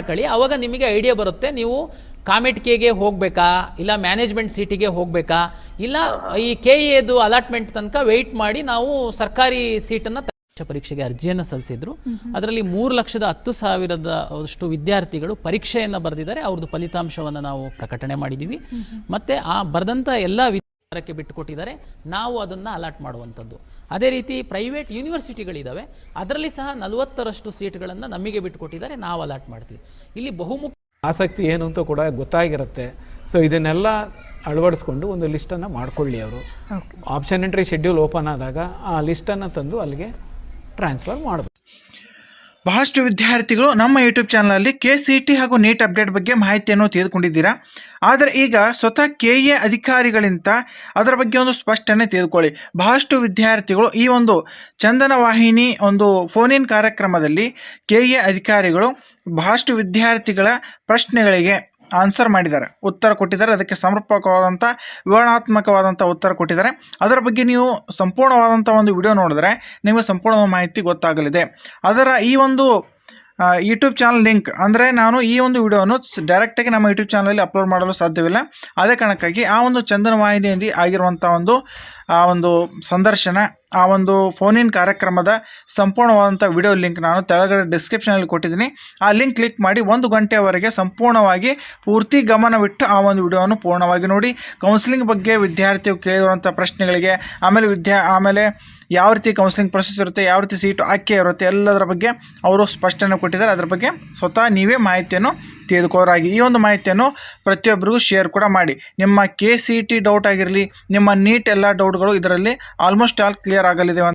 ಮಾಡ್ಕೊಳ್ಳಿ ಆವಾಗ ನಿಮಗೆ ಐಡಿಯಾ ಬರುತ್ತೆ ನೀವು ಕಾಮೆಟ್ ಕೆಗೆ ಹೋಗಬೇಕಾ ಇಲ್ಲ ಮ್ಯಾನೇಜ್ಮೆಂಟ್ ಸೀಟಿಗೆ ಹೋಗಬೇಕಾ ಇಲ್ಲ ಈ ಕೆ ಎದು ಅಲಾಟ್ಮೆಂಟ್ ತನಕ ವೆಯ್ಟ್ ಮಾಡಿ ನಾವು ಸರ್ಕಾರಿ ಸೀಟನ್ನು ಪರೀಕ್ಷೆಗೆ ಅರ್ಜಿಯನ್ನು ಸಲ್ಲಿಸಿದ್ರು. ಅದರಲ್ಲಿ ಮೂರು ಲಕ್ಷದ ಹತ್ತು ಸಾವಿರದ ಅಷ್ಟು ವಿದ್ಯಾರ್ಥಿಗಳು ಪರೀಕ್ಷೆಯನ್ನು ಬರೆದಿದ್ದಾರೆ ಅವ್ರದ್ದು ಫಲಿತಾಂಶವನ್ನು ನಾವು ಪ್ರಕಟಣೆ ಮಾಡಿದ್ದೀವಿ ಮತ್ತೆ ಆ ಬರೆದಂಥ ಎಲ್ಲ ವಿಚಾರಕ್ಕೆ ಬಿಟ್ಟುಕೊಟ್ಟಿದ್ದಾರೆ. ನಾವು ಅದನ್ನು ಅಲಾಟ್ ಮಾಡುವಂಥದ್ದು. ಅದೇ ರೀತಿ ಪ್ರೈವೇಟ್ ಯೂನಿವರ್ಸಿಟಿಗಳಿದ್ದಾವೆ ಅದರಲ್ಲಿ ಸಹ ನಲವತ್ತರಷ್ಟು ಸೀಟ್ಗಳನ್ನು ನಮಗೆ ಬಿಟ್ಟುಕೊಟ್ಟಿದ್ದಾರೆ. ನಾವು ಅಲಾಟ್ ಮಾಡ್ತೀವಿ. ಇಲ್ಲಿ ಬಹುಮುಖ ಆಸಕ್ತಿ ಏನು ಅಂತ ಕೂಡ ಗೊತ್ತಾಗಿರುತ್ತೆ. ಸೊ ಇದನ್ನೆಲ್ಲ ಅಳವಡಿಸ್ಕೊಂಡು ಒಂದು ಲಿಸ್ಟನ್ನು ಮಾಡ್ಕೊಳ್ಳಿ ಅವರು. ಆಪ್ಷನ್ ಎಂಟ್ರಿ ಶೆಡ್ಯೂಲ್ ಓಪನ್ ಆದಾಗ ಆ ಲಿಸ್ಟನ್ನು ತಂದು ಅಲ್ಲಿಗೆ ಟ್ರಾನ್ಸ್ಫರ್ ಮಾಡಬೇಕು ಬಹಳಷ್ಟು ವಿದ್ಯಾರ್ಥಿಗಳು ನಮ್ಮ ಯೂಟ್ಯೂಬ್ ಚಾನಲಲ್ಲಿ ಕೆ ಸಿ ಟಿ ಹಾಗೂ ನೀಟ್ ಅಪ್ಡೇಟ್ ಬಗ್ಗೆ ಮಾಹಿತಿಯನ್ನು ತೆಗೆದುಕೊಂಡಿದ್ದೀರಾ? ಆದರೆ ಈಗ ಸ್ವತಃ ಕೆ ಎ ಅಧಿಕಾರಿಗಳಿಂದ ಅದರ ಬಗ್ಗೆ ಒಂದು ಸ್ಪಷ್ಟನೆ ತೆಗೆದುಕೊಳ್ಳಿ. ಬಹಳಷ್ಟು ವಿದ್ಯಾರ್ಥಿಗಳು ಈ ಒಂದು ಚಂದನ ವಾಹಿನಿ ಒಂದು ಫೋನಿನ್ ಕಾರ್ಯಕ್ರಮದಲ್ಲಿ ಕೆ ಎ ಅಧಿಕಾರಿಗಳು ಬಹಳಷ್ಟು ವಿದ್ಯಾರ್ಥಿಗಳ ಪ್ರಶ್ನೆಗಳಿಗೆ ಆನ್ಸರ್ ಮಾಡಿದ್ದಾರೆ, ಉತ್ತರ ಕೊಟ್ಟಿದ್ದಾರೆ, ಅದಕ್ಕೆ ಸಮರ್ಪಕವಾದಂಥ ವಿವರಣಾತ್ಮಕವಾದಂಥ ಉತ್ತರ ಕೊಟ್ಟಿದ್ದಾರೆ. ಅದರ ಬಗ್ಗೆ ನೀವು ಸಂಪೂರ್ಣವಾದಂಥ ಒಂದು ವಿಡಿಯೋ ನೋಡಿದ್ರೆ, ನಿಮಗೆ ಸಂಪೂರ್ಣ ಮಾಹಿತಿ ಗೊತ್ತಾಗಲಿದೆ. ಅದರ ಈ ಒಂದು ಯೂಟ್ಯೂಬ್ ಚಾನಲ್ ಲಿಂಕ್ ಅಂದರೆ ನಾನು ಈ ಒಂದು ವಿಡಿಯೋವನ್ನು ಡೈರೆಕ್ಟಾಗಿ ನಮ್ಮ ಯೂಟ್ಯೂಬ್ ಚಾನಲಲ್ಲಿ ಅಪ್ಲೋಡ್ ಮಾಡಲು ಸಾಧ್ಯವಿಲ್ಲ. ಅದೇ ಕಾರಣಕ್ಕಾಗಿ ಆ ಒಂದು ಚಂದನ ವಾಹಿನಿಯಲ್ಲಿ ಆಗಿರುವಂಥ ಒಂದು, ಆ ಒಂದು ಸಂದರ್ಶನ, ಆ ಒಂದು ಫೋನಿನ್ ಕಾರ್ಯಕ್ರಮದ ಸಂಪೂರ್ಣವಾದಂಥ ವಿಡಿಯೋ ಲಿಂಕ್ ನಾನು ತೆಳಗಡೆ ಡಿಸ್ಕ್ರಿಪ್ಷನಲ್ಲಿ ಕೊಟ್ಟಿದ್ದೀನಿ. ಆ ಲಿಂಕ್ ಕ್ಲಿಕ್ ಮಾಡಿ ಒಂದು ಗಂಟೆಯವರೆಗೆ ಸಂಪೂರ್ಣವಾಗಿ ಪೂರ್ತಿ ಗಮನವಿಟ್ಟು ಆ ಒಂದು ವಿಡಿಯೋವನ್ನು ಪೂರ್ಣವಾಗಿ ನೋಡಿ. ಕೌನ್ಸಿಲಿಂಗ್ ಬಗ್ಗೆ ವಿದ್ಯಾರ್ಥಿಯು ಕೇಳಿರುವಂಥ ಪ್ರಶ್ನೆಗಳಿಗೆ, ಆಮೇಲೆ ವಿದ್ಯಾ, ಆಮೇಲೆ ಯಾವ ರೀತಿ ಕೌನ್ಸಿಲಿಂಗ್ ಪ್ರೊಸೆಸ್ ಇರುತ್ತೆ, ಯಾವ ರೀತಿ ಸೀಟು ಆಯ್ಕೆ ಇರುತ್ತೆ, ಎಲ್ಲದರ ಬಗ್ಗೆ ಅವರು ಸ್ಪಷ್ಟನೆ ಕೊಟ್ಟಿದ್ದಾರೆ. ಅದರ ಬಗ್ಗೆ ಸ್ವತಃ ನೀವೇ ಮಾಹಿತಿಯನ್ನು ತೆಗೆದುಕೋರಾಗಿ ಈ ಒಂದು ಮಾಹಿತಿಯನ್ನು ಪ್ರತಿಯೊಬ್ಬರಿಗೂ ಶೇರ್ ಕೂಡ ಮಾಡಿ. ನಿಮ್ಮ ಕೆ ಸಿ ಟಿ ಡೌಟ್ ಆಗಿರಲಿ, ನಿಮ್ಮ ನೀಟ್ ಎಲ್ಲ ಡೌಟ್ಗಳು ಇದರಲ್ಲಿ ಆಲ್ಮೋಸ್ಟ್ ಆಲ್ ಕ್ಲಿಯರ್ ಆಗಲಿದೆ